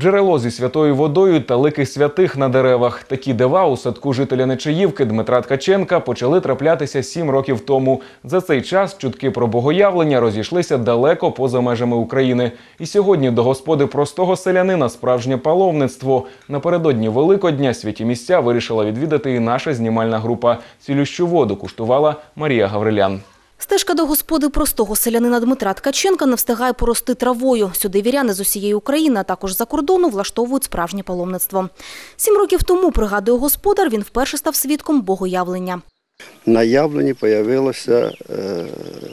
Джерело зі святою водою та лики святих на деревах. Такі дива у садку жителя Нечаївки Дмитра Ткаченка почали траплятися сім років тому. За цей час чутки про богоявлення розійшлися далеко поза межами України. І сьогодні до господи простого селянина справжнє паломництво. Напередодні Великодня святі місця вирішила відвідати і наша знімальна група. Цілющу воду куштувала Марія Гаврилян. Стежка до господи простого селянина Дмитра Ткаченка не встигає порости травою. Сюди віряни з усієї України, а також за кордону влаштовують справжнє паломництво. Сім років тому, пригадує господар, він вперше став свідком богоявлення. на явленні появилося е,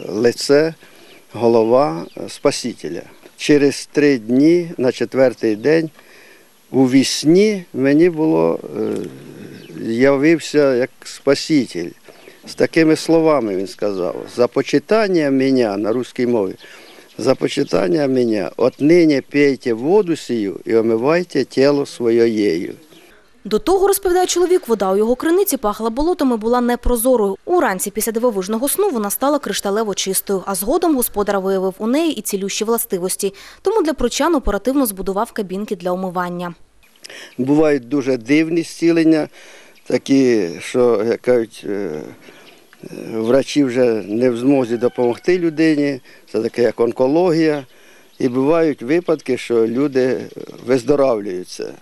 лице, голова е, Спасителя. Через три дні, на четвертий день, у вісні мені було е, явився як Спаситель. З такими словами він сказав: за почитання мене на русській мові, за почитання мене, отнині пейте воду сію і омивайте тіло своєю. До того, розповідає чоловік, вода у його криниці пахла болотом і була непрозорою. Уранці після дивовижного сну вона стала кришталево чистою, а згодом господар виявив у неї і цілющі властивості. Тому для прочан оперативно збудував кабінки для омивання. Бувають дуже дивні зцілення, такі, що як кажуть, е, врачі вже не в змозі допомогти людині, це таке як онкологія. І бувають випадки, що люди виздоравлюються.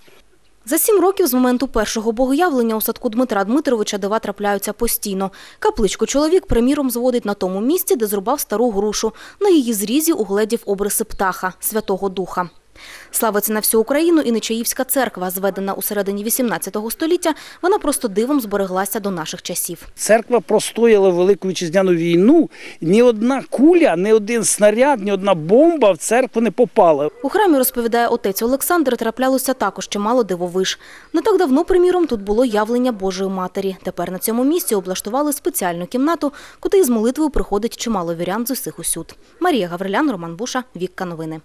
За сім років з моменту першого богоявлення у садку Дмитра Дмитровича дива трапляються постійно. Капличку чоловік, приміром, зводить на тому місці, де зрубав стару грушу. На її зрізі угледів обриси птаха – Святого Духа. Славиться на всю Україну і Нечаївська церква, зведена у середині 18 століття, вона просто дивом збереглася до наших часів. Церква простояла Велику вітчизняну війну. Ні одна куля, ні один снаряд, ні одна бомба в церкву не попала. У храмі, розповідає отець Олександр, траплялося також чимало дивовиж. Не так давно, приміром, тут було явлення Божої Матері. Тепер на цьому місці облаштували спеціальну кімнату, куди із молитвою приходить чимало вірян з усіх усюд. Марія Гаврилян, Роман Буша, Вікка Новини.